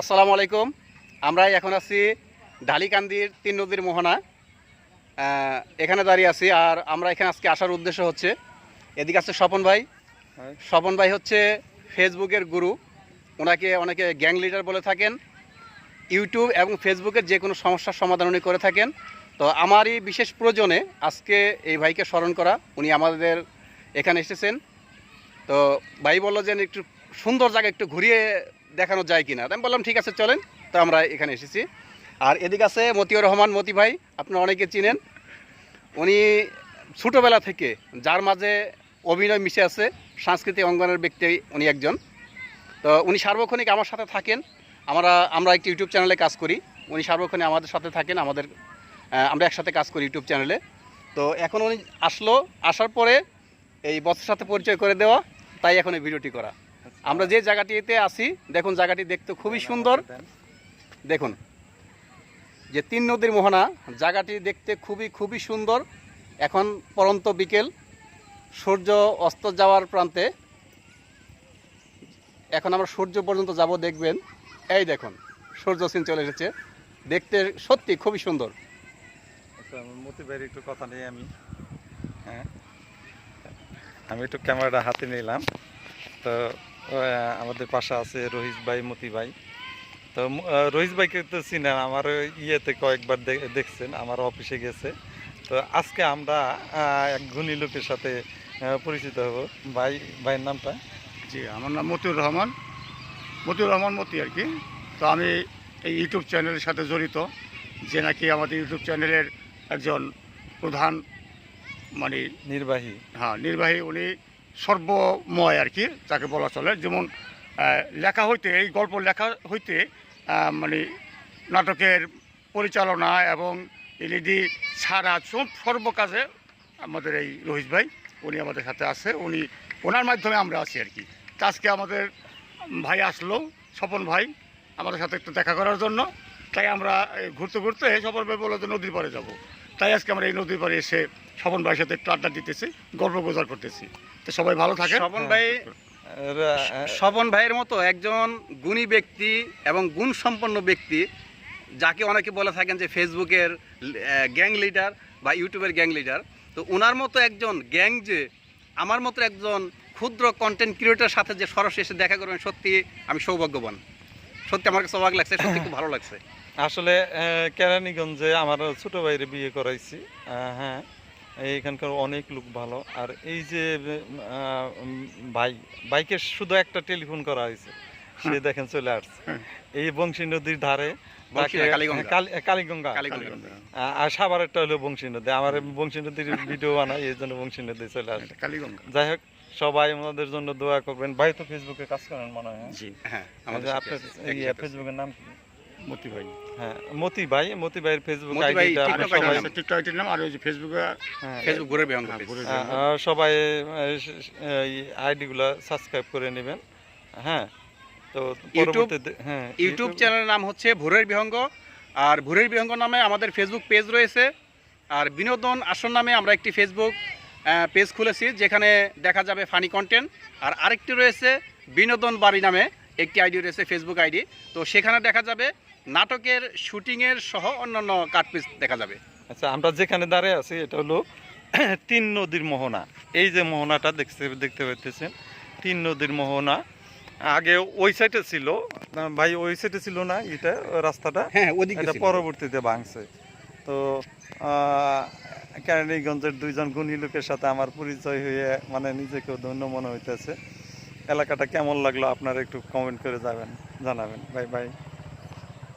আসসালামু আলাইকুম। আমরা এখন আছি ঢালিকান্দির তিন নদীর মোহনা। এখানে দাঁড়িয়ে আছি আর আমরা এখানে আজকে আসার উদ্দেশ্য হচ্ছে এদিকে আছে স্বপন ভাই। স্বপন ভাই হচ্ছে ফেসবুকের গুরু। ওনাকে অনেকে গ্যাং লিডার বলে থাকেন ইউটিউব এবং ফেসবুকের যে কোনো সমস্যার সমাধান উনি করে থাকেন। তো আমারই বিশেষ প্রয়োজনে আজকে এই ভাইকে স্মরণ করা উনি আমাদের এখানে এসেছেন। তো ভাই বলল যে একটু সুন্দর জায়গা একটু ঘুরিয়ে দেখানো যায় কিনা। আমি বললাম, ঠিক আছে, চলেন। তো আমরা এখানে এসেছি। আর এদিকে আছে মতিউর রহমান, মতি ভাই, আপনারা অনেকে চিনেন। উনি ছোটোবেলা থেকে যার মাঝে অভিনয় মিশে আছে, সাংস্কৃতিক অঙ্গনের ব্যক্তি উনি একজন। তো উনি সার্বক্ষণিক আমার সাথে থাকেন। আমরা আমরা একটি ইউটিউব চ্যানেলে কাজ করি। উনি সার্বক্ষণিক আমাদের সাথে থাকেন, আমাদের আমরা একসাথে কাজ করি ইউটিউব চ্যানেলে। তো এখন উনি আসলো, আসার পরে এই বসের সাথে পরিচয় করে দেওয়া, তাই এখন এই ভিডিওটি করা। আমরা যে জায়গাটিতে আছি, দেখুন জায়গাটি দেখতে খুবই সুন্দর। দেখুন, যে তিন নদীর মোহনা, জায়গাটি দেখতে খুবই খুবই সুন্দর। এখন পরন্ত বিকেল, সূর্য অস্ত যাওয়ার প্রান্তে। এখন আমরা সূর্য পর্যন্ত যাব, দেখবেন। এই দেখুন, সূর্য সিন চলে এসেছে। দেখতে সত্যি খুবই সুন্দর। আচ্ছা একটু কথা নেই আমি। হ্যাঁ। আমি একটু ক্যামেরাটা হাতে নিলাম। তো আমাদের পাশে আছে রোহিত ভাই মতি ভাই। তো রহিস ভাইকে তো চিনেন আমার ইয়েতে কয়েকবার দেখছেন আমার অফিসে গেছে। তো আজকে আমরা এক গুণী লোকের সাথে পরিচিত হব। ভাই ভাইয়ের নামটা? জি আমার নাম মতিউর রহমান। মতিউর রহমান মতি আর কি। তো আমি এই ইউটিউব চ্যানেলের সাথে জড়িত যে নাকি আমাদের ইউটিউব চ্যানেলের একজন প্রধান মানে নির্বাহী। হ্যাঁ নির্বাহী। উনি সর্বময় আর কি যাকে বলা চলে। যেমন লেখা হইতে, এই গল্প লেখা হইতে মানে নাটকের পরিচালনা এবং এলইডি ছাড়া সব সর্বকাজে আমাদের এই রহিত ভাই, উনি আমাদের সাথে আছে, উনি ওনার মাধ্যমে আমরা আছি আর কি আজকে আমাদের ভাই আসলো, স্বপন ভাই, আমাদের সাথে একটু দেখা করার জন্য। তাই আমরা ঘুরতে ঘুরতে স্বপন ভাই বলল যে নদীর পাড়ে যাব। তাই আজকে আমরা এই নদীর পাড়ে এসে স্বপন ভাইয়ের সাথে একটু আড্ডা দিতেছি গল্প গোজার করতেছি। তো সবাই ভালো থাকে স্বপন ভাই আর, স্বপন ভাইয়ের মতো একজন গুণী ব্যক্তি এবং গুণ সম্পন্ন ব্যক্তি যাকে অনেকে বলে থাকেন যে ফেসবুকের গ্যাং লিডার বা ইউটিউবের গ্যাং লিডার। তো ওনার মতো একজন গ্যাং যে আমার মতো একজন ক্ষুদ্র কন্টেন্ট ক্রিয়েটার সাথে যে সরাসরি এসে দেখা করবেন সত্যি আমি সৌভাগ্যবান। সত্যি আমার কাছে অবাক লাগছে সত্যি খুব ভালো লাগছে। আসলে কেরানীগঞ্জে আমার ছোট ভাইয়ের বিয়ে করাইছি। হ্যাঁ। এইখানকার অনেক লোক ভালো আর এই যে ভাই বাইকে শুধু একটা টেলিফোন করা হয়েছে সে দেখেন চলে আসছে হ্যাঁ। এই বংশী নদীর ধারে কালীগঙ্গা। কালী- কালীগঙ্গা কালীগঙ্গা। আর সাভারেরটা হলো বংশী নদী আমার বংশী নদীর ভিডিও বানাই এই জন্য বংশী নদী চলে আসে যাই হোক সবাই আমাদের জন্য দোয়া করবেন ভাই তো ফেসবুকে কাজ করেন মনে হয় হ্যাঁ? হ্যাঁ আচ্ছা, আমাদের আপনার। ফেসবুকের নাম কি মতি ভাই। হ্যাঁ মতি ভাই মতি ভাইয়ের ফেসবুক আইডিটা টিকটক আইডির নাম আর ওই যে ফেসবুকে হ্যাঁ, ফেসবুক ঘুরে হ্যাঁ। ঘুরে আহ, আহ, সবাই আইডিগুলো সাবস্ক্রাইব করে নেবেন। হ্যাঁ তো ইউটিউব- হ্যাঁ ইউটিউব চ্যানেলের নাম হচ্ছে ভোরের বিহঙ্গ। আর ভোরের বিহঙ্গ নামে আমাদের ফেসবুক পেজ রয়েছে। আর বিনোদন আসন নামে আমরা একটি ফেসবুক পেজ খুলেছি যেখানে দেখা যাবে ফানি কন্টেন্ট আর আরেকটি রয়েছে বিনোদন বাড়ি নামে। একটি আইডি রয়েছে ফেসবুক আইডি। তো সেখানে দেখা যাবে নাটকের শুটিংয়ের সহ অন্যান্য কাট পিস দেখা যাবে। আচ্ছা আমরা যেখানে দাঁড়িয়ে আছি এটা হলো তিন নদীর মোহনা। এই যে মোহনাটা দেখতে দেখতে পাইতেছেন তিন নদীর মোহনা। আগে ওই সাইডে ছিল। ভাই ওই সাইডে ছিল না এটা রাস্তাটা? হ্যাঁ ওদিকে পরবর্তীতে ভাঙছে। তো আহ, কেরানীগঞ্জের দুইজন গুণী লোকের সাথে আমার পরিচয় হয়ে মানে নিজেকে ধন্য মনে হইতেছে। এলাকাটা কেমন লাগল? আপনারা একটু কমেন্ট করে যাবেন জানাবেন। Bye bye